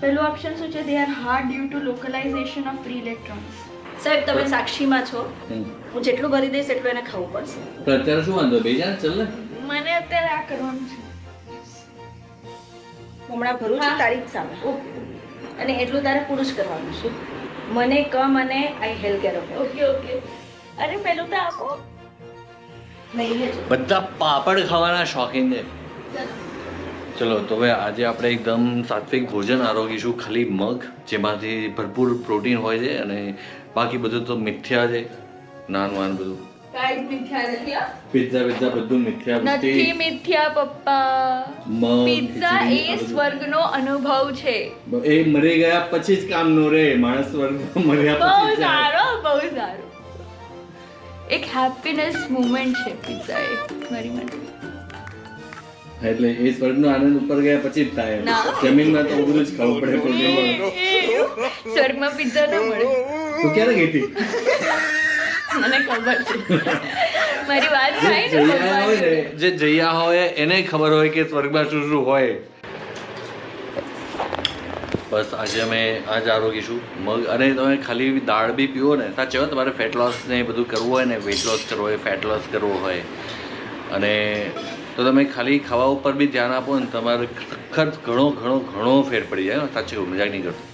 પહેલું ઓપ્શન શું છે? They are hard due to localization of free electrons સાહેબ તમે સાક્ષીમાં છો. હું જેટલું ભરી દઈશ એટલું એને ખાવું પડશે. તો અત્યારે શું વાંધો? બે જા ચાલ ને. મને અત્યારે આ કરવાનું છે. હમણાં ભરું છું તારીખ સામે. ઓકે. અને એટલું તારે પૂરું જ કરવાનું છે. મને કમ અને I help care okay okay. અરે પહેલું તો આપો. નહીં બધા પાપડ ખાવાના શોખીન છે. ચલો તો હવે આજે આપણે એકદમ સાત્વિક ભોજન આરોગીશું ખાલી મગ જેમાંથી ભરપૂર પ્રોટીન હોય છે અને બાકી બધું તો મિથ્યા છે નાન વાન બધું. કાંઈ મિથ્યા પિઝા પિઝા બધું મિથ્યા નથી મિથ્યા પપ્પા. મગ પિઝા એ સ્વર્ગનો અનુભવ છે. એ મરી ગયા પછી જ કામ નો રે માણસ વર્ગ મર્યા પછી જ સારો બહુ સારો. એક હેપીનેસ મુમેન્ટ છે પિઝા એ મારી માટે. એટલે એ સ્વર્ગનો આનંદ ઉપર ગયા પછી જ થાય. જમીનમાં તો બધું જ ખાવું પડે પ્રોટીન. સ્વર્ગમાં પિઝા ન મળે. તું ક્યારે ગઈ હતી? મને ખબર છે. મારી વાત જે થાય ને હોય જે જઈયા હોય એને ખબર હોય કે સ્વર્ગમાં શું શું હોય. બસ આજે અમે આ જ આરોગીશું. મગ અને તમે ખાલી દાળ બી પીવો ને. સાચે હોય તમારે ફેટ લોસ ને એ બધું કરવું હોય ને વેટ લોસ કરવો હોય ફેટ લોસ કરવો હોય. અને તો તમે ખાલી ખાવા ઉપર બી ધ્યાન આપો ને તમારે સખત ઘણો ઘણો ઘણો ફેર પડી જાય. સાચું મજાક નહીં કરતો.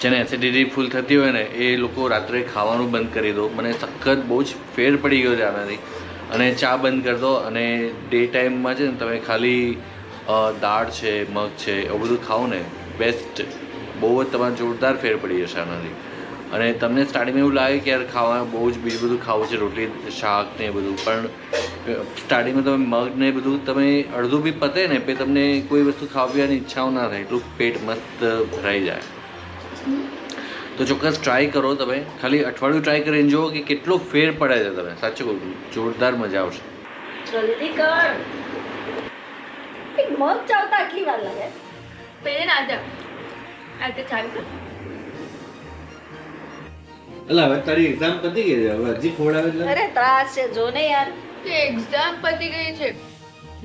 જેને એસિડિટી ફૂલ થતી હોય ને, એ લોકો રાત્રે ખાવાનું બંધ કરી દો. મને સખત બહુ જ ફેર પડી ગયો છે આનાથી. અને ચા બંધ કરી દો અને ડે ટાઈમમાં છે ને તમે ખાલી દાળ છે, મગ છે, એવું બધું ખાઓ ને બેસ્ટ બહુ જ તમારે જોરદાર ફેર પડી જશે આનાથી. અને તમને સ્ટાર્ટિંગમાં એવું લાગે કે યાર ખાવા બહુ જ બીજું બધું ખાવું છે, રોટલી, શાક ને એ બધું. પણ સ્ટાર્ટિંગમાં તમે મગ ને એ બધું તમે અડધું બી પતે ને પછી તમને કોઈ વસ્તુ ખાવા પીવાની ઈચ્છાઓ ના થાય, એટલું પેટ મસ્ત ભરાઈ જાય. તો ચોક્કસ ટ્રાય કરો તમે. ખાલી અઠવાડિયું ટ્રાય કરીને જુઓ કે કેટલો ફેર પડે છે તમે સાચું કહું જોરદાર મજા આવશે. જલ્દી કર. મગ ચાવતા આટલી વાર લાગે? પહેલે ના જા આ તો એટલે હવે તારી એક્ઝામ પતી ગઈ છે હવે હજી ખોડાવે એટલે અરે ત્રાસ છે જો ને યાર. કે એક્ઝામ પતી ગઈ છે.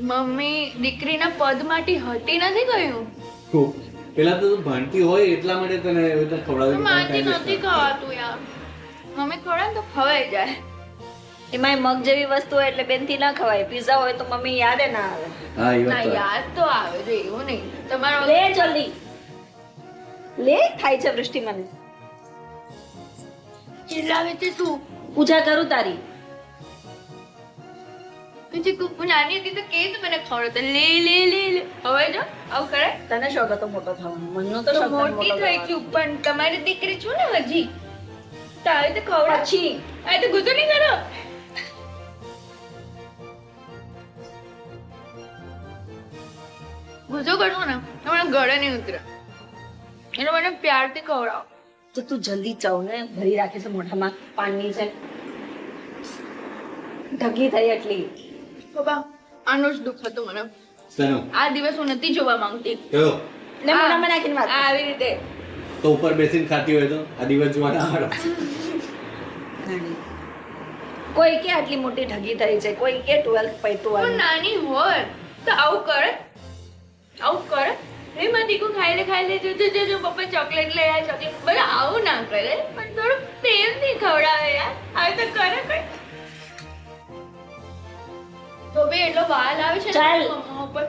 મમ્મી દીકરીના પદ માટે હતી નથી કહ્યું પેલા તો તું ભણતી હોય એટલા માટે તને એવી રીતે ખવડાવી માથી નથી ખવાતું યાર. મમ્મી ખવડાવે ને તો ખવાઈ જાય. એમાંય મગ જેવી વસ્તુ હોય એટલે બેનથી ના ખવાય. પીઝા હોય તો મમ્મી યાદે ના આવે. હા એ ના વાત યાદ તો આવે છે એવું નહીં. તમારો લે જલ્દી. લે થાય છે વૃષ્ટિ મને. ચિલ્લાવે છે શું પૂજા કરું તારી. પછી કુકુ નાની હતી તો કે મને ખવડાવતા લે લે લે લે. હવે જો આવું કરે. તને શોખ હતો મોટો થવાનો? મનનો તો તો શોખ મોટી થઈ થવાનો. પણ તમારી દીકરી છું ને હજી. તારે તો ખવડો પછી? આ તો ગુસ્સો નહીં કરો. ગુજો કરશો ને તો મને ગળે નહીં ઉતરે. એટલે મને પ્યારથી ખવડાવો. તો તું જલ્દી ચાવ ને ભરી રાખે છે મોઢામાં. પાણી છે ઢગી થઈ એટલી. બાબા આનો જ દુઃખ હતું મને? આ દિવસ હું નથી જોવા માંગતી. કયો? ને મોઢામાં નાખીને વાત આવી રીતે. તો ઉપર બેસીને ખાતી હોય તો? આ દિવસ જોવા ના ઘણી. કોઈ કે આટલી મોટી ઢગી થઈ છે? કોઈ કે ટ્વેલ્થ પૈતું પણ નાની હોય તો આવું કરે. આવું દીકુ ખાઈ લે ખાઈ લે જો જો જો, જો પપ્પા ચોકલેટ લઈ આ ચોકલેટ. બધા આવું ના કરે. પણ થોડું પ્રેમથી ખવડાવે યાર. આવી તો કરે કઈ તો બે એટલો વાલ આવે છે ચાલ. મમ્મા ઉપર.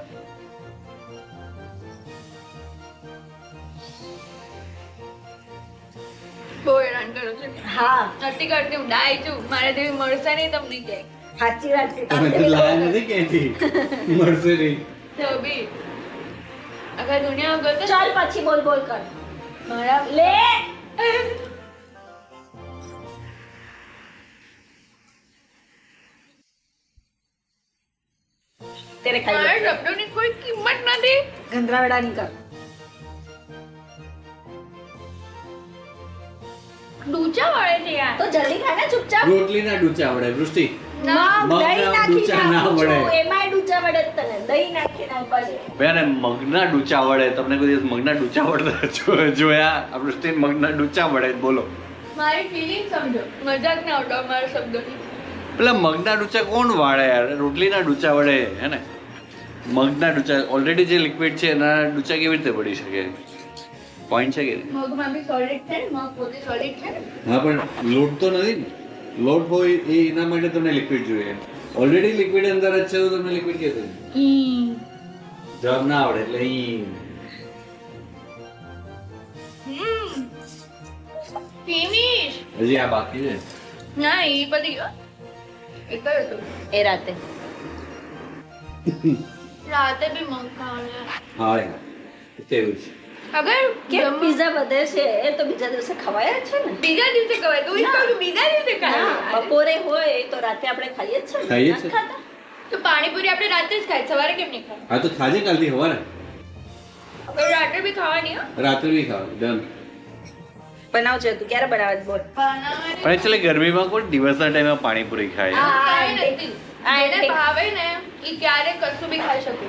બહુ હેરાન કરો છો હા. નથી કરતી હું ડાય છું. મારે જેવી મળશે નહીં તમને ક્યાંય. સાચી વાત છે. તમે તો લાયા નથી ક્યાંથી મળશે નહીં. તો બી આખા દુનિયા વગર તો ચાલ પછી બોલ બોલ કર મારા લે તેરે ખાઈ મારા લે. શબ્દોની કોઈ કિંમત નથી ગંધરાવેડા નહીં કર ડૂચા વળે છે યાર તો જલ્દી ખા ને ચૂપચાપ રોટલી ના ડૂચા આવડે વૃષ્ટિ ના બેન મગના ડૂચા વડે તમને કોઈ દિવસ મગના ડૂચા વડે જોયા? આ વૃષ્ટિ મગના ડૂચા વડે બોલો. મારી ફિલિંગ સમજો. મજાક ના ઉડાવ મારા શબ્દોની પેલા મગના ડૂચા કોણ વાળે? યાર રોટલીના ડૂચા વડે હે ને? મગના ડૂચા ઓલરેડી જે લિક્વિડ છે એના ડૂચા કેવી રીતે પડી શકે? પોઈન્ટ છે કે મગમાં બી સોલિડ છે ને? મગ પોતે સોલિડ છે હા પણ લોટ તો નથી ને? લોટ હોય એ એના માટે તમને લિક્વિડ જોઈએ. ઓલરેડી લિક્વિડ અંદર જ છે તો તમને લિક્વિડ કે જવાબ ના આવડે એટલે ઈ ફિનિશ. હજી આ બાકી છે? ના એ પતી ગયો એ જ હતું? એ રાતે. રાતે બી મંગ ખાવાનું હા તેવું છે. અગર કે પીઝા વધે છે એ તો બીજા દિવસે ખવાય જ છે ને. બીજા દિવસે ખવાય? તો. કહું બીજા દિવસે ખાય બપોરે હોય તો રાતે આપણે ખાઈએ જ છે ખાઈએ છે. ખાતા? તો પાણીપુરી આપણે રાતે જ ખાય સવારે કેમ નહીં ખાય? હા તો ખાજે કાલથી હવારે. રાત્રે બી ખાવાની હો. રાત્રે બી ખાવ ડન. બનાવજે તું ક્યારે બનાવે બોલ. પણ એટલે ગરમીમાં કોઈ દિવસના ટાઈમે પાણીપુરી ખાય? આ એને. ભાવે ને એ ક્યારે કશું બી ખાઈ શકે.